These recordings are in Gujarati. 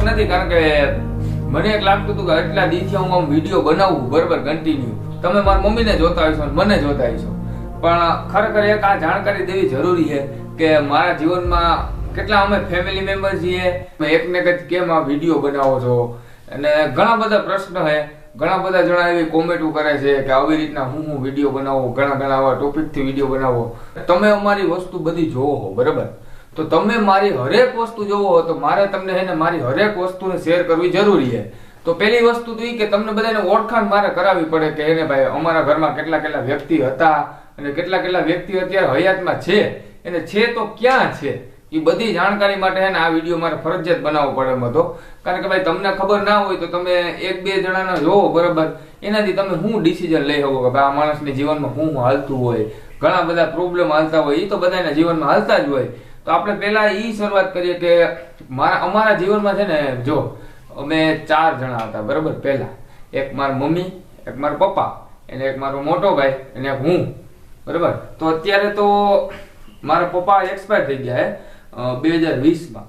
શોખ નથી, કારણ કે મને એક લાગતું હતું કે એટલા દિવસે હું આમ વીડિયો બનાવું, બરાબર કન્ટિન્યુ તમે મારી મમ્મીને જોતા હશો મને જોતા હશો. પણ ખરેખર એક આ જાણકારી દેવી જરૂરી છે કે મારા જીવનમાં કેટલા અમે ફેમિલી મેમ્બર છીએ એકને કંઈક કેમ આ વીડિયો બનાવો છો? અને ઘણા બધા પ્રશ્ન છે. ઘણા બધા જણા એવી કોમેન્ટો કરે છે કે આવી રીતના હું હું વીડિયો બનાવો, ઘણા ઘણા આવા ટોપિકથી વીડિયો બનાવો. તમે અમારી વસ્તુ બધી જોવો બરાબર? તો તમે મારી હરેક વસ્તુ જોવો તો મારે તમને હે ને મારી હરેક વસ્તુને શેર કરવી જરૂરી છે. તો પહેલી વસ્તુ તો એ કે તમને બધાને ઓળખાણ મારે કરાવવી પડે કે એને ભાઈ અમારા ઘરમાં કેટલા કેટલા વ્યક્તિ હતા અને કેટલા કેટલા વ્યક્તિ અત્યારે હયાતમાં છે એને છે તો ક્યાં છે? એ બધી જાણકારી માટે ને આ વીડિયો મારે ફરજિયાત બનાવવો પડે એમ હતો. કારણ કે ભાઈ તમને ખબર ના હોય તો તમે એક બે જણાના જોવો બરાબર. એનાથી તમે શું ડિસિઝન લઈ શકો કે ભાઈ આ માણસને જીવનમાં શું હાલતું હોય. ઘણા બધા પ્રોબ્લેમ હાલતા હોય એ તો બધાના જીવનમાં હાલતા જ હોય. તો આપણે પહેલા એ શરૂઆત કરીએ કે મારા, અમારા જીવનમાં છે ને, જો, અમે ચાર જણા હતા, બરાબર? પહેલા. એક મારા મમ્મી, એક મારા પપ્પા, અને એક મારો મોટો ભાઈ, અને હું. બરાબર? તો અત્યારે તો મારા પપ્પા એક્સપાયર થઈ ગયા બે હજાર વીસમાં.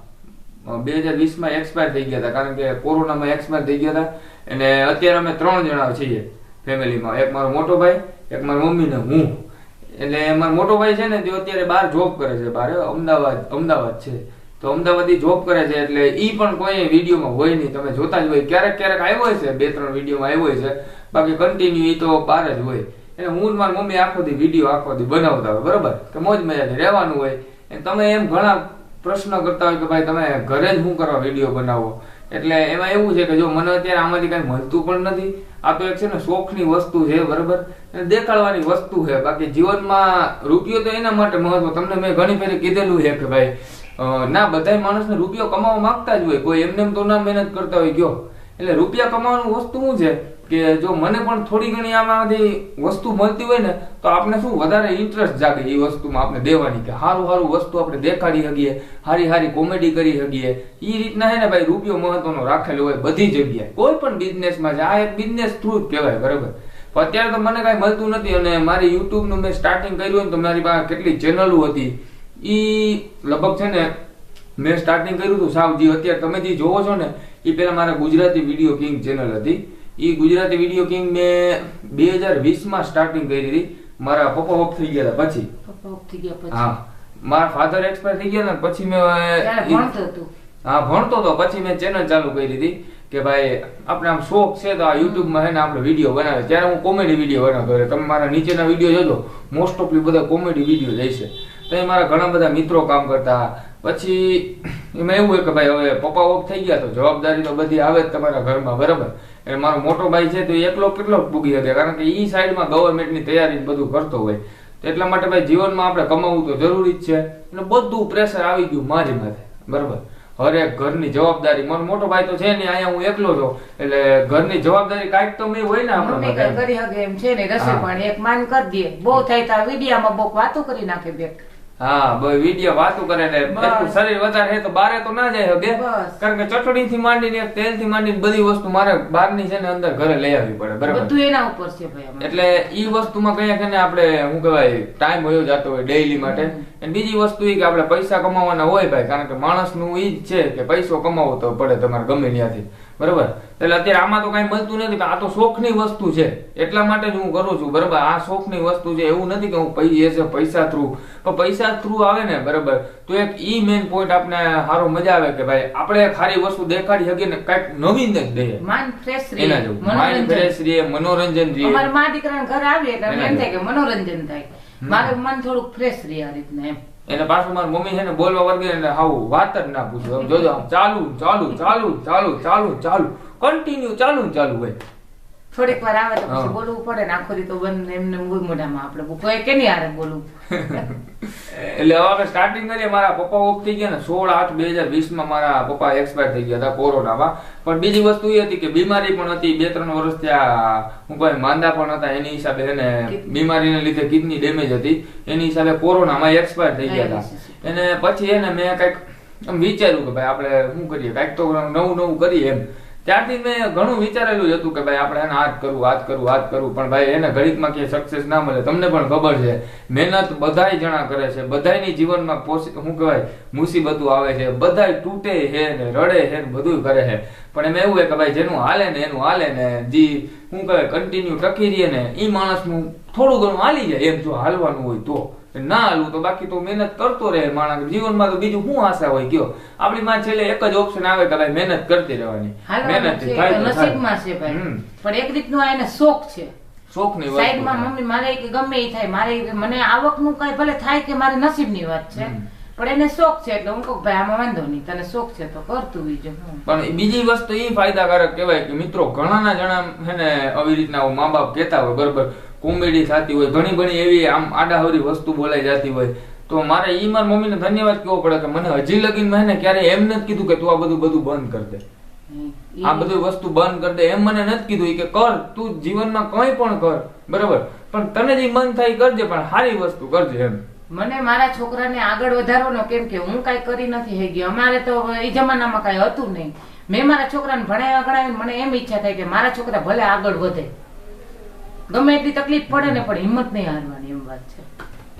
બે હજાર વીસમાં એક્સપાયર થઈ ગયા હતા, કારણ કે કોરોનામાં એક્સપાયર થઈ ગયા હતા, અને અત્યારે અમે ત્રણ જણા છીએ ફેમિલીમાં એક મારો મોટો ભાઈ, એક મારી મમ્મી ને હું. એટલે મારો મોટો ભાઈ છે ને તે અત્યારે બહાર જોબ કરે છે બહાર અમદાવાદ અમદાવાદ છે. તો અમદાવાદી જોબ કરે છે એટલે એ પણ કોઈ વિડીયોમાં હોય નહીં. તમે જોતા જ હોય. ક્યારેક ક્યારેક આવ્યો હોય છે, બે ત્રણ વિડીયોમાં આવ્યો છે. બાકી કન્ટિન્યુ ઈ તો બહાર જ હોય. એટલે હું મારી મમ્મી આખો દી વીડિયો આખો દી બનાવતા હોય, બરોબર? કે મોજ મજાથી રહેવાનું હોય. તમે એમ ઘણા પ્રશ્ન કરતા હોય કે ભાઈ તમે ઘરે જ શું કરવા વીડિયો બનાવો? એટલે એમાં એવું છે કે જો મને અત્યારે આમાંથી કઈ મળતું પણ નથી, આ તો એક છે ને શોખની વસ્તુ છે, બરાબર? દેખાડવાની વસ્તુ છે. બાકી જીવનમાં રૂપિયો તો એના માટે મહત્વ. તમને મેં ઘણી ફેરી કીધેલું છે કે ભાઈ ના બધા માણસને રૂપિયો કમાવા માંગતા જ હોય. કોઈ એમને એમ તો ના મહેનત કરતા હોય, ગયો. એટલે રૂપિયા કમાવાનું વસ્તુ શું છે? કે જો મને પણ થોડી ઘણી આમાંથી વસ્તુ મળતી હોય ને, તો આપણે શું વધારે ઇન્ટરેસ્ટ જાગે એ વસ્તુમાં આપણે દેવાની કે સારું સારું વસ્તુ આપણે દેખાડી શકીએ, હારી સારી કોમેડી કરી શકીએ. એ રીતના છે ને ભાઈ રૂપિયો મહત્વનો રાખેલો હોય બધી જગ્યાએ. કોઈ પણ બિઝનેસમાં છે, આ એક બિઝનેસ થ્રુ જ કહેવાય, બરાબર? અત્યારે તો મને કાંઈ મળતું નથી અને મારી યુટ્યુબનું મેં સ્ટાર્ટિંગ કર્યું તો મારી પાસે કેટલી ચેનલો હતી. એ લગભગ છે ને, મેં સ્ટાર્ટિંગ કર્યું હતું સાવ જે અત્યારે તમે જે જોવો છો ને એ પહેલાં મારા ગુજરાતી વીડિયો કિંગ ચેનલ હતી. એ ગુજરાતી વીડિયો કિંગ મેં બે હજાર વીસમાં સ્ટાર્ટિંગ કરી હતી. મારા પપ્પા ઓફ થઈ ગયા હતા પછી. પપ્પા ઓફ થઈ ગયા પછી? હા. મારા ફાધર એક્સપાયર થઈ ગયા ને પછી મેં ભણતો હતો? હા ભણતો તો પછી મેં ચેનલ ચાલુ કરી હતી કે ભાઈ આપણે આમ શોખ છે તો આ યુટ્યુબમાં હે ને આપણે વીડિયો બનાવે ત્યારે હું કોમેડી વીડિયો બનાવતો હતો તમે મારા નીચેના વીડિયો જોજો. મોસ્ટ ઓફલી બધા કોમેડી વીડિયો જાય છે. તો એ મારા ઘણા બધા મિત્રો કામ કરતા પછી એમાં એવું હોય કે ભાઈ હવે પપ્પા ઓફ થઈ ગયા તો જવાબદારી તો બધી આવે જ તમારા ઘરમાં બરાબર? એટલે મારો મોટો ભાઈ છે તો એકલો કેટલો ભૂગી શકે? કારણ કે એ સાઈડમાં ગવર્મેન્ટની તૈયારી બધું કરતો હોય. તો એટલા માટે ભાઈ જીવનમાં આપણે કમાવવું તો જરૂરી જ છે. અને બધું પ્રેશર આવી ગયું મારી માથે. બરાબર? હરેક ઘરની જવાબદારી. મારો મોટો ભાઈ તો છે ને અહીંયા હું એકલો છું. એટલે ઘરની જવાબદારી કાંઈક તો મેં હોય ને આપણા કરી શકે એમ છે ને રસોઈ. પાણી એક માન કરી દે. બહુ થાય તો વિડિયામાં બહુ વાતો કરી નાખે બે હા ભાઈ વીડિયો વાતું કરે ને શરીર વધારે હે તો બારે તો ના જાય હગે કારણ કે ચટણી થી માંડીને તેલથી માંડીને બધી વસ્તુ મારે બહારની છે ને અંદર ઘરે લઈ આવવી પડે બરાબર? બધું એના ઉપર છે ભાઈ એટલે ઈ વસ્તુમાં કયા કે ને આપણે શું કહેવાય ટાઈમ વયો જતો હોય ડેઈલી માટે. અને બીજી વસ્તુ એ કે આપણે પૈસા કમાવાના હોય ભાઈ કારણ કે માણસનું ઈ જ છે કે પૈસો કમાવો તો પડે તમારે ગમે ત્યાંથી. બરાબર? એટલે અત્યારે આમાં તો કઈ મળતું નથી આ તો શોખની વસ્તુ છે. એટલા માટે જ હું કરું છું બરાબર? આ શોખની વસ્તુ છે એવું નથી કે હું પૈસા પૈસા થ્રુ પણ પૈસા થ્રુ આવે ને બરાબર? તો એક ઈ મેઇન પોઈન્ટ આપણે સારો મજા આવે કે ભાઈ આપણે ખારી વસ્તુ દેખાડી શકીએ ને કંઈક નવીન જ દઈએ માન ફ્રેશ રહે એના જેવું. માઇન્ડ ફ્રેશ રહે મનોરંજન રહે અમારા મા દીકરાના ઘર આવે એટલે એમ થાય કે મનોરંજન થાય. મારે મન થોડુંક ફ્રેશ રહે આ રીતના એમ. એને પાછું મારી મમ્મી છે ને બોલવા વર્ગે એટલે આવું વાત જ ના પૂછો. જોજો, આમ ચાલુ ચાલુ ચાલુ ચાલુ ચાલુ ચાલુ. કન્ટિન્યુ ચાલુ ચાલુ હોય. થોડીક વાર આવે તો પછી બોલવું પડે ને આખો તો બંધ એમને મોઢામાં આપણે કોઈ કે નહીં આરે બોલવું? એટલે હવે આપણે સ્ટાર્ટિંગ કરીએ. મારા પપ્પા ઓફ થઈ ગયા ને સોળ આઠ બે હજાર વીસમાં મારા પપ્પા એક્સપાયર થઈ ગયા હતા કોરોનામાં. પણ બીજી વસ્તુ એ હતી કે બીમારી પણ હતી. બે ત્રણ વર્ષ ત્યાં હું કોઈ માંદા પણ હતા એની હિસાબે એને બીમારીને લીધે કિડની ડેમેજ હતી. એની હિસાબે કોરોનામાં એક્સપાયર થઈ ગયા હતા. એને પછી એને મેં કંઈક વિચાર્યું કે ભાઈ આપણે શું કરીએ? કાંઈક તો નવું નવું કરીએ એમ. ત્યારથી મેં ઘણું વિચારેલું જ હતું કે ભાઈ આપણે એને હાથ કરવું આ કરવું હાથ કરવું પણ ભાઈ એને ઘડીકમાં કે સક્સેસ ના મળે. તમને પણ ખબર છે, મહેનત બધાય જણા કરે છે. બધાયની જીવનમાં શું કહેવાય, મુસીબતો આવે છે. બધાય તૂટે છે ને રડે છે ને બધું કરે છે. પણ એમાં એવું છે કે ભાઈ જેનું હાલે ને એનું હાલે ને જે, શું કહેવાય કન્ટિન્યુ ટકી રહીએ ને એ માણસનું થોડું ઘણું હાલી જાય. એમ જો હાલવાનું હોય તો. ના હાલવું તો બાકી તો મહેનત કરતો રહે માણસ. જીવનમાં તો બીજું શું આશા હોય? ગયો આપણી માં છેલ્લે એક જ ઓપ્શન આવે કે ભાઈ મહેનત કરતી રહેવાની. મહેનત. નસીબમાં છે ભાઈ. પણ એક રીતનો આ એને શોખ છે. શોખની વાત સાઈડમાં મમ્મી મારે ગમે એ થાય મારે મને મને આવકનું કઈ ભલે થાય કે મારે નસીબની વાત છે. પણ એને શોખ છે એટલે હું કહું ભાઈ આમાં વાંધો નહીં તને શોખ છે તો કરતું બીજો પણ બીજી વસ્તુ એ ફાયદાકારક કહેવાય કે મિત્રો ઘણાના જણા છે ને આવી રીતના મા બાપ કહેતા હોય બરોબર. કોમેડી થતી હોય ઘણી ઘણી એવી આમ આડાહવરી વસ્તુ બોલાઈ જતી હોય. તો મારે ઈ મારા મમ્મીને ધન્યવાદ કેવો પડે કે મને હજી લગીન મેં ક્યારે એમ નથી કીધું કે તું આ બધું બધું બંધ કર દે. આ બધી વસ્તુ બંધ કર દે. એમ મને નથી કીધું કે કર તું જીવનમાં કંઈ પણ કર. બરાબર? પણ તને જે મન થાય કરજે પણ સારી વસ્તુ કરજે એમ. મને મારા છોકરાને આગળ વધારવાનો કેમ કે હું કઈ કરી નથી હેગી અમારે તો એ જમાનામાં કઈ હતું નહીં. મેં મારા છોકરાને ભણાવ્યા ગણાવ્યા મને એમ ઈચ્છા થાય કે મારા છોકરા ભલે આગળ વધે. ગમે એટલી તકલીફ પડે ને, પણ હિંમત નહીં હારવાની, એમ વાત છે.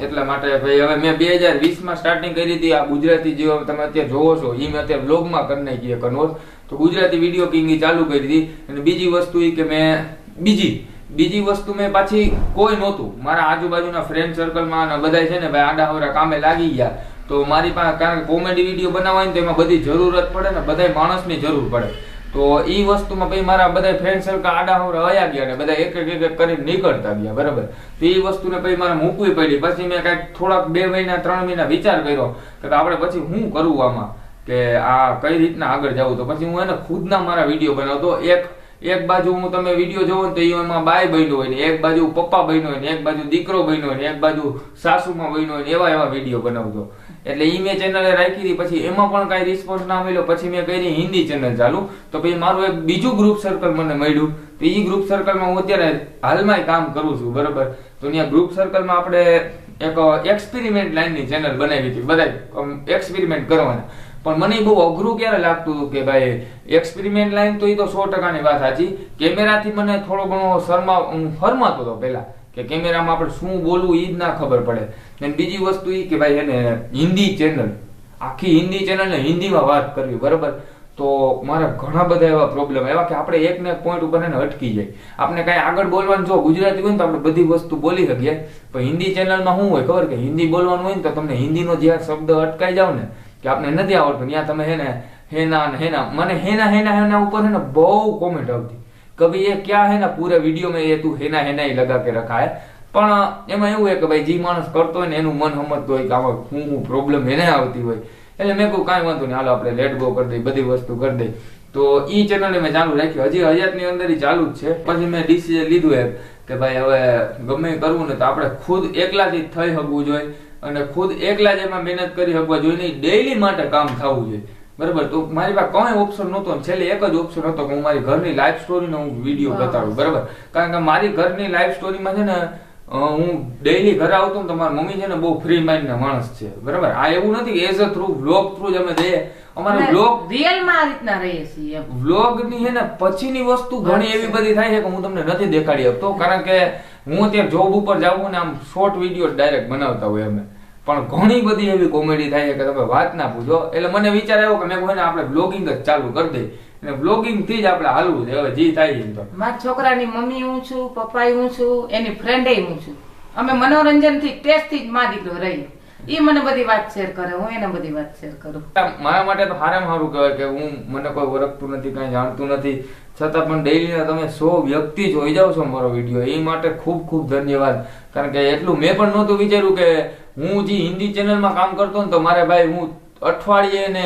એટલા માટે ભાઈ, હવે મેં બે હજાર વીસમાં સ્ટાર્ટિંગ કરી હતી, આ ગુજરાતી જે તમે અત્યારે જોવો છો એ મેં અત્યારે બ્લોગમાં કરી નાખી કન્વર્ટ તો ગુજરાતી વીડિયો કિંગ ચાલુ કરી હતી, અને બીજી વસ્તુ એ કે મેં, બીજી બીજી વસ્તુ મેં પાછી કોઈ નહોતું. મારા આજુબાજુના ફ્રેન્ડ સર્કલમાં અને બધા છે ને ભાઈ આડા હવરા કામે લાગી ગયા. તો મારી પાસે કારણ કે કોમેડી વીડિયો બનાવવાની તો એમાં બધી જરૂરત પડે ને બધા માણસની જરૂર પડે. તો એ વસ્તુમાં પછી મારા બધા ફ્રેન્ડ સર્કલ આડા હોર આવ્યા ગયા ને બધા એક એક એક કરીને નીકળતા ગયા, બરાબર? તો એ વસ્તુને પછી મારે મૂકવી પડી. પછી મેં કાંઈક થોડાક બે મહિના, ત્રણ મહિના વિચાર કર્યો કે આપણે પછી શું કરવું આમાં? કે આ કઈ રીતના આગળ જવું? તો પછી હું એને ખુદના મારા વીડિયો બનાવતો. એક એક બાજુ હું તમે વીડિયો જોવો ને તો એમાં બાય બન્યો હોય ને, એક બાજુ પપ્પા બન્યો હોય ને, એક બાજુ દીકરો બન્યો હોય ને, એક બાજુ સાસુમાં બન્યો હોય ને એવા એવા વીડિયો બનાવતો. એટલે ઈ મેં ચેનલે રાખી હતી, પછી એમાં પણ કાંઈ રિસ્પોન્સ ના મળ્યો. પછી મેં કરી હિન્દી ચેનલ ચાલુ. તો પછી મારું એક બીજું ગ્રુપ સર્કલ મને મળ્યું. તો ઈ ગ્રુપ સર્કલમાં હું અત્યારે હાલમાં કામ કરું છું, બરોબર? તો ત્યાં ગ્રુપ સર્કલમાં આપણે એક એક્સપેરિમેન્ટ લાઈનની ચેનલ બનાવી હતી બધા એક્સપેરિમેન્ટ કરવાના. પણ મને બહુ અઘરું ક્યારે લાગતું હતું કે ભાઈ એક્સપેરિમેન્ટ લાઈન તો એ તો સો ટકાની વાત સાચી. કેમેરાથી મને થોડો ઘણો શરમા, હું ફરમાતો હતો પહેલા. કે કેમેરામાં આપણે શું બોલવું એ જ ના ખબર પડે. અને બીજી વસ્તુ એ કે ભાઈ એને હિન્દી ચેનલ આખી હિન્દી ચેનલ ને હિન્દીમાં વાત કરવી, બરાબર? તો મારા ઘણા બધા એવા પ્રોબ્લેમ એવા કે આપણે એક ને પોઈન્ટ ઉપર એને અટકી જાય. આપણે કાંઈ આગળ બોલવાનું, જો ગુજરાતી હોય ને તો આપણે બધી વસ્તુ બોલી શકીએ. પણ હિન્દી ચેનલમાં શું હોય ખબર કે હિન્દી બોલવાનું હોય ને તો તમને હિન્દીનો જ્યાં શબ્દ અટકાઈ જાવ ને, કે આપણે નથી આવડતું. ત્યાં તમે હે ને હેના હેના મને હેના હેના હેના ઉપર હે ને બહુ કોમેન્ટ આવતી. કભી ये क्या है ना पूरे वीडियो में ये तू हेना हेना ही लगा के रखा है પણ એમાં એવું હોય કે ભાઈ જે માણસ કરતો હોય ને એનું મન સમજતું હોય કે આમાં હું હું પ્રોબ્લેમ એને આવતી હોય એટલે મેં કહું કાંઈ વાંધો નહીં હાલો આપણે લેટ ગો કરી દઈએ બધી વસ્તુ કરી દઈએ તો ઈ ચેનલ મેં ચાલુ રાખી હજી હયાતની અંદર ઈ ચાલુ જ છે પછી મેં ડિસિઝન લીધું એમ કે ભાઈ હવે ગમે એ કરવું ને તો આપણે ખુદ એકલાથી જ થઈ શકવું જોઈએ અને ખુદ એકલા જ એમાં મહેનત કરી શકવા જોઈએ નહીં ડેઈલી માટે કામ થવું જોઈએ બરાબર. તો મારી પાસે કોઈ ઓપ્શન નહોતો છેલ્લે એક જ ઓપ્શન હતો કે હું મારી ઘરની લાઈફ સ્ટોરીનો હું વીડિયો. બતાડું બરાબર? કારણ કે મારી ઘરની લાઈફ સ્ટોરીમાં છે ને હું ડેઈલી ઘરે આવતો ને તો મારી મમ્મી છે ને બહુ ફ્રી માઇન્ડ ના માણસ છે બરાબર? આ એવું નથી as a through vlog through જ અમે જઈએ. અમારે વ્લોગ રિયલમાં આ રીતના રહીએ છીએ વ્લોગની છે ને પછીની વસ્તુ ઘણી એવી બધી થાય છે કે હું તમને નથી દેખાડી શકતો કારણ કે હું અત્યારે જોબ ઉપર જાઉં ને આમ શોર્ટ વીડિયો ડાયરેક્ટ બનાવતા હોય અમે. પણ ઘણી બધી એવી કોમેડી થાય છે કે તમે વાત ના પૂછો. એટલે મને વિચાર આવ્યો કે મેં કોઈને આપણે બ્લોગિંગ જ ચાલુ કરી દઈએ. અને બ્લોગિંગથી જ આપણે હાલવું છે. હવે જે થાય એમ તો. મારા છોકરાની મમ્મી હું છું પપ્પા હું છું એની ફ્રેન્ડ હું છું. અમે મનોરંજનથી ટેસ્ટથી જ માં દીકરો રહીએ. ઈ મને બધી વાત શેર કરે હું એને બધી વાત શેર કરું. મારા માટે તો હારામ સારું કહેવાય કે હું મને કોઈ ઓળખતું નથી કઈ જાણતું નથી. છતાં પણ ડેઈલી તમે સો વ્યક્તિ જોઈ જાવ છો મારો વીડિયો એ માટે ખૂબ ખૂબ ધન્યવાદ. કારણ કે એટલું મેં પણ નહોતું વિચાર્યું કે હું જે હિન્દી ચેનલમાં કામ કરતો ને તો મારે ભાઈ હું અઠવાડિયે ને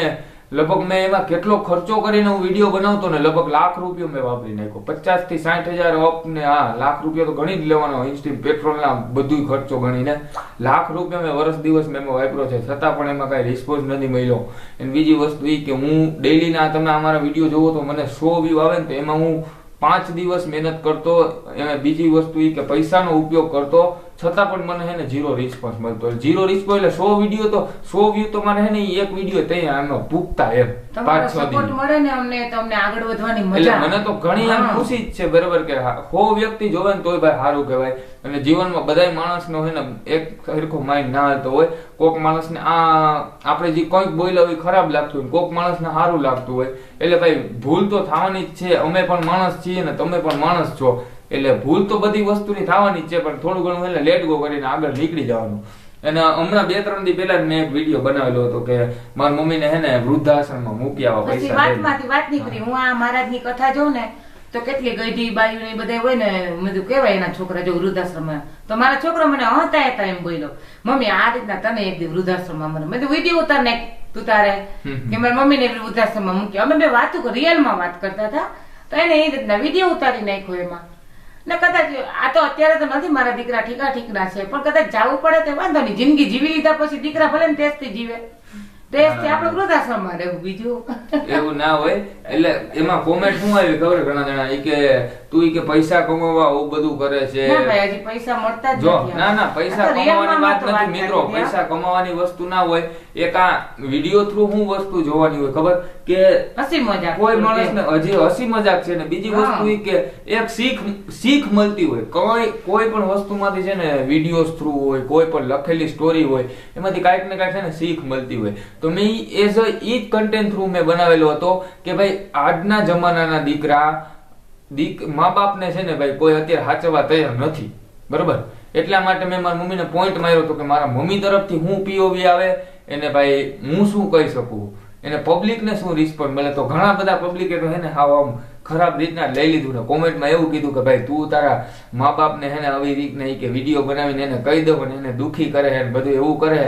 લગભગ મેં એમાં કેટલો ખર્ચો કરીને હું વીડિયો બનાવતો ને લગભગ લાખ રૂપિયો મેં વાપરી નાખ્યો. પચાસથી સાઠ હજાર અપ ને હા લાખ રૂપિયા તો ગણી જ લેવાનો ઇન્સ્ટિમ પેટ્રોલના બધું ખર્ચો ગણીને. લાખ રૂપિયા મેં વર્ષ દિવસ મેં વાપર્યો છે. છતાં પણ એમાં કાંઈ રિસ્પોન્સ નથી મળ્યો. અને બીજી વસ્તુ એ કે હું ડેઈલીના તમે અમારા વીડિયો જોવો તો મને સો વ્યૂ આવે ને તો એમાં હું પાંચ દિવસ મહેનત કરતો. બીજી વસ્તુ એ કે પૈસાનો ઉપયોગ કરતો. છતાં પણ મને હે ને જીરો રિસ્પોન્સ મળતો હોય જીરો રિસ્પોન્સ એટલે સો વીડિયો તો સો વ્યૂ તો મારે હે ને એક વીડિયો ત્યાં આનો પૂગતા એમ પાંચ છ દિન મળે ને અમને તમને આગળ વધવાની એટલે મને તો ઘણી આમ ખુશી જ છે બરાબર કે હો વ્યક્તિ જોવે ને તોય ભાઈ સારું કહેવાય. અને જીવનમાં બધાય માણસનો હે ને એક સરખો માઇન્ડ ના હતો હોય. કોક માણસને આ આપણે જે કોઈક બોલ્યા હોય ખરાબ લાગતું હોય કોક માણસને સારું લાગતું હોય. એટલે ભાઈ ભૂલ તો થવાની જ છે અમે પણ માણસ છીએ ને તમે પણ માણસ છો. એટલે ભૂલ તો બધી વસ્તુની થવાની જ છે પણ થોડું ઘણું એટલે લેટ ગો કરીને આગળ નીકળી જવાનું. અને હમણાં બે ત્રણ દી પહેલા મેં એક વીડિયો બનાવેલો હતો કે મારી મમ્મીને હે ને વૃદ્ધાશ્રમમાં મૂકી આવા પૈસા. વાતમાંથી વાત નીકળી. હું આ મહારાજની કથા જોઉં ને તો કેટલી ગઈઢી બાયુ ને બધા હોય ને બધું કેવાય એના છોકરા જો વૃદ્ધાશ્રમમાં. તો મારા છોકરા મને હતા હતા એમ બોલ્યો. મમ્મી આ રીતના તને એક દી વૃદ્ધાશ્રમમાં મને. મેં વીડિયો ઉતાર ને તું તારે. કે મારી મમ્મીને વૃદ્ધાશ્રમમાં મૂકી અમે બે વાતો રિયલમાં વાત કરતા હતા. તો એને એ રીતના વીડિયો ઉતારી નાખ્યો એમાં. ને કદાચ આ તો અત્યારે તો નથી મારા દીકરા ઠીકા ઠીકના છે પણ કદાચ જાવું પડે તે વાંધો નહીં. જિંદગી જીવી લીધા પછી દીકરા ભલે ને ટેસ્ટથી જીવે. ટેસ્ટથી આપણે વૃદ્ધાશ્રમમાં રહેવું બીજું. એવું ના હોય. એટલે એમાં કોમેન્ટ શું આવી ખબર ઘણા જણા? ઈ કે તું કે પૈસા કમાવા આવું બધું કરે છે. ના ભાઈ હજી પૈસા મળતા જ જો ના ના પૈસા કમાવાની વાત નથી મિત્રો. પૈસા કમાવાની વસ્તુ ના હોય. એક આ વીડિયો થ્રુ હું વસ્તુ જોવાની હોય ખબર? કે. હસી મજાક કોઈ માણસને હજી હસી મજાક છે ને બીજી વસ્તુ એ કે એક શીખ શીખ મળતી હોય. કોઈ કોઈ પણ વસ્તુમાંથી છે ને વિડીયોઝ થ્રુ હોય કોઈ પણ લખેલી સ્ટોરી હોય એમાંથી કાંઈક ને કાંઈક છે ને શીખ મળતી હોય. તો મેં એઝ અ ઈ જ કન્ટેન્ટ થ્રુ મેં બનાવેલો હતો કે ભાઈ આજના જમાનાના દીકરા દીક મા બાપને છે ને ભાઈ કોઈ અત્યારે સાચવવા તૈયાર નથી. બરોબર? એટલા માટે મેં મારા મમ્મીને પોઈન્ટ માર્યો હતો કે મારા મમ્મી તરફથી હું પીઓવી આવે એને ભાઈ હું શું કહી શકું? એને પબ્લિકને શું રિસ્પોન્સ મળે તો ઘણા બધા પબ્લિકે તો હે ને, હાવ આમ ખરાબ રીતના લઈ લીધું ને કોમેન્ટમાં એવું કીધું કે ભાઈ તું તારા મા બાપને હે ને આવી રીત નહીં કે વીડિયો બનાવીને એને કહી દઉં ને એને દુખી કરે હે બધું એવું કરે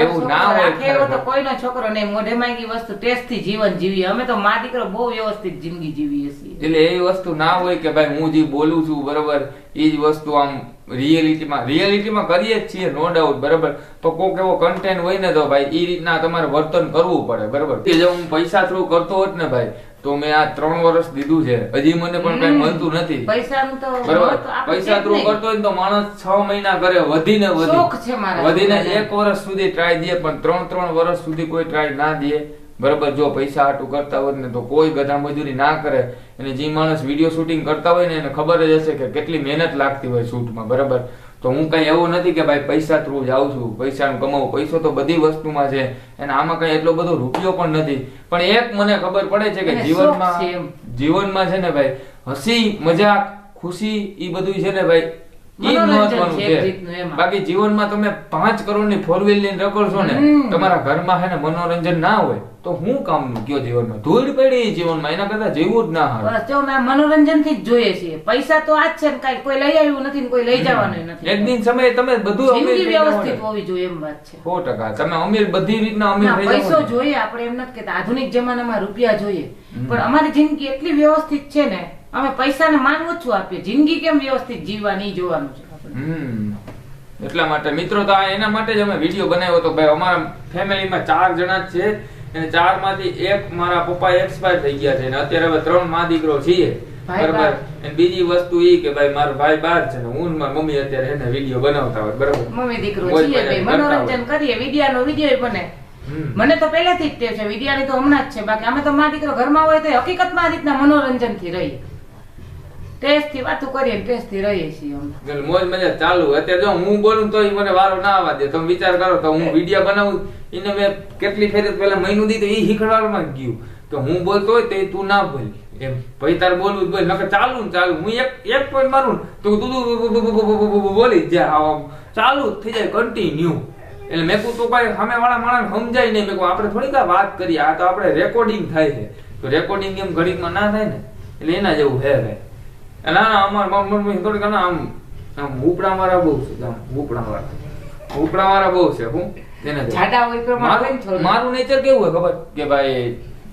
એવું ના હોય તો કોઈનો છોકરો નહીં મોઢે માંગી વસ્તુ ટેસ્ટથી જીવન જીવીએ. અમે તો મા દીકરો બહુ વ્યવસ્થિત જિંદગી જીવીએ છીએ. એટલે એ વસ્તુ ના હોય કે ભાઈ હું જે બોલું છું બરોબર એ જ વસ્તુ આમ રિયલિટીમાં રિયલિટીમાં કરીએ જ છીએ નો ડાઉટ બરોબર. તો કોક એવો કન્ટેન્ટ હોય ને તો ભાઈ એ રીતના તમારે વર્તન કરવું પડે બરોબર. કે જો હું પૈસા થ્રુ કરતો હોત ને ભાઈ તો મેં આ ત્રણ વર્ષ દીધું છે. હજી મને પણ કઈ મળતું નથી. બરોબર? પૈસા થ્રુ કરતો હોય ને તો માણસ છ મહિના કરે વધીને વધી. વધીને એક વર્ષ સુધી ટ્રાય દે પણ ત્રણ ત્રણ વર્ષ સુધી કોઈ ટ્રાય ના દે. બરોબર? જો પૈસા હાટું કરતા હોય ને તો કોઈ ગધા મજૂરી ના કરે. અને જે માણસ વીડિયો શૂટિંગ કરતા હોય ને એને ખબર જ હશે કે કેટલી મહેનત લાગતી હોય શૂટમાં. બરાબર? તો હું કઈ એવું નથી કે ભાઈ પૈસા થ્રુ જાઉં છું પૈસાનું કમાવું. પૈસો તો બધી વસ્તુમાં છે અને આમાં કઈ એટલો બધો રૂપિયો પણ નથી. પણ એક મને ખબર પડે છે કે જીવનમાં જીવનમાં છે ને ભાઈ હસી મજાક ખુશી એ બધું છે ને ભાઈ મનોરંજન છે છે. રીતનું એમાં. બાકી જીવનમાં તમે પાંચ કરોડની ફોર વ્હીલ લઈને રખડશો ને તમારા ઘરમાં હે ને મનોરંજન ના હોય તો હું કામનું કયો જીવનમાં? ધૂળ પડી જીવનમાં એના કરતા જીવવું જ ના હોય બસ જો મેં મનોરંજનથી જ જોઈએ છીએ. પૈસા તો આજ છે ને કાંઈ કોઈ લઈ આવ્યું નથી ને કોઈ લઈ જવાનું નથી. એક દિન સમયે તમે બધું અમીર વ્યવસ્થિત. હોવી જોઈએ એમ વાત છે. સો ટકા. તમે અમીર બધી રીતના અમીર પૈસો જોઈએ આપણે એમ નથી કેતા આધુનિક જમાનામાં રૂપિયા જોઈએ. પણ અમારી જિંદગી એટલી વ્યવસ્થિત છે ને અમે પૈસાને માન ઓછું આપીએ. જિંદગી કેમ વ્યવસ્થિત જીવવાની જોવાનું છે એટલા માટે મિત્રો તો એના માટે જ અમે વીડિયો બનાવ્યો હતો. ભાઈ અમારા ફેમિલીમાં ચાર જણા છે. અને ચારમાંથી એક મારા પપ્પા એક્સપાયર થઈ ગયા છે. અને અત્યારે હવે ત્રણમાં દીકરો છીએ. બરાબર? અને બીજી વસ્તુ ઈ કે ભાઈ મારો ભાઈ બાર છે હું મારી મમ્મી અત્યારે એને વીડિયો બનાવતા હોય. બરાબર? મમ્મી દીકરો છીએ મનોરંજન કરીએ. વિડિયાનો વીડિયો બને. મને તો પહેલેથી જ ટેવ છે વિડિયાની તો હમણાં જ છે બાકી અમે તો મારા દીકરો ઘરમાં હોય તો હકીકતમાં આ રીતના મનોરંજનથી રહીએ ટેસ્ટથી વાતો કરીએ ટેસ્ટથી રહીએ છીએ અમે મોજ મજા ચાલુ અત્યારે જો હું બોલું તો મને વારો ના આવવા દે તમે વિચાર કરો તો હું વીડિયો બનાવું એને મેં કેટલી ફેરી પેલા મહિનું દી એ શીખવાડવામાં ગયું તો હું બોલતો હોય તો તું ના બોલ એમ ભાઈ તારે બોલવું બોલ નકર ચાલુ ને ચાલુ હું એક એક પોઈન્ટ મારું તો તું બોલી જ ચાલુ થઈ જાય કન્ટિન્યુ એટલે મેં કહું તો કઈ સામે વાળા માણસ સમજાય નહીં. મેં કહું આપણે થોડી કાંઈ વાત કરીએ. આ તો આપણે રેકોર્ડિંગ થાય છે. તો રેકોર્ડિંગ એમ ઘડીકમાં ના થાય ને એટલે એના જેવું હે ભાઈ. ના અમાર મમ્મી થોડીક ના આમ આમ ઉપડા મારા બહુ છે આમ ઉપડા મારા ઉપડા મારા બહુ છે હું એને જાડા હોય પ્રમાણે મારું નેચર કેવું હોય ખબર? કે ભાઈ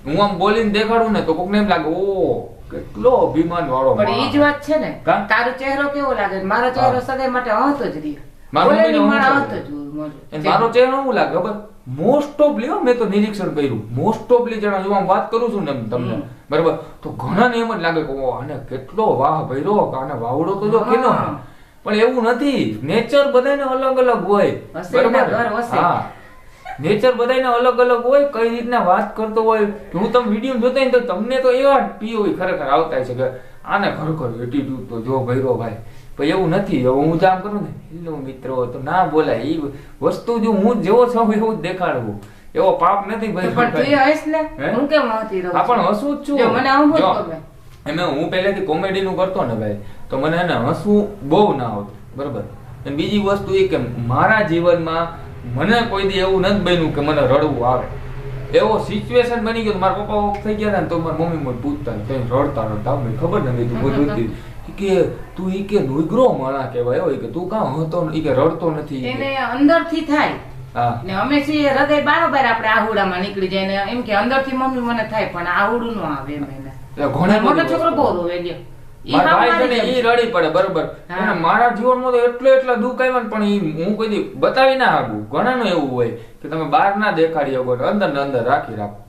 હું આમ બોલીને દેખાડું ને તો કોકને એમ લાગે ઓ કેટલો અભિમાન વાળો પણ એ જ વાત છે ને. તારો ચહેરો કેવો લાગે? મારો ચહેરો સદાય માટે હતો જ રહ્યો. મારું ચહેરો હતો જ. અને મારો ચહેરો શું લાગે ખબર મોસ્ટ ઓફલી મેં તો નિરીક્ષણ કર્યું. મોસ્ટ ઓફલી જણા જો વાત કરું છું ને તમને. બરાબર? તો ઘણાને એમ જ લાગે કે આને કેટલો વાહ ભર્યો આને વાવડો તો જો કેનો પણ એવું નથી. નેચર બધાને અલગ અલગ હોય. બરાબર? હા. નેચર બધાને અલગ અલગ હોય કઈ રીતના વાત કરતો હોય. હું તમે વીડિયો જોતા ને તો તમને તો એવા પીઓવી ખરેખર આવતા છે કે આને ખરેખર એટીટ્યુડ તો જો ભૈરો ભાઈ. પણ એવું નથી. હવે હું જામ કરું ને હેલો મિત્રો તો ના બોલાય. એ વસ્તુ જો હું જેવો છું એવું જ દેખાડવું. એવો પાપ નથી ભાઈ. પણ તું હસ ને હું? કેમ આવતી રહું પણ હસું જ છું. જો મને આવું જ ગમે. એમે હું પહેલેથી કોમેડી નું કરતો ને ભાઈ તો મને એને હસવું બહુ ના આવતું. બરાબર? અને બીજી વસ્તુ એ કે મારા જીવનમાં મને કોઈ દી એવું નથી બન્યું કે મને રડવું આવે. એવો સિચ્યુએશન બની ગયો મારા પપ્પા ઓફ થઈ ગયા ને તો મારા મમ્મી મને પૂછતા રડતા રડતા. ખબર નથી તું બધું કે તું ઈ કે નુગરો માણા કહેવાય હોય કે તું કાં હતો ઈ કે રડતો નથી. એને અંદરથી થાય. ને અમે છીએ હૃદય બારોબાર આપણે આહુડામાં નીકળી જાય ને એમ કે અંદરથી મમ્મી મને થાય પણ આહુડું નો આવે એમ એને. મોટો છોકરો બહુ રોવે છે ને છે. રડી પડે બરોબર. મારા જીવનમાં તો એટલો એટલા દુઃખ આવ્યા પણ ઈ હું કોઈ બતાવી ના આગું ઘણાનું એવું હોય કે તમે બહાર ના દેખાડી શકો અંદર ને અંદર રાખી રાખો.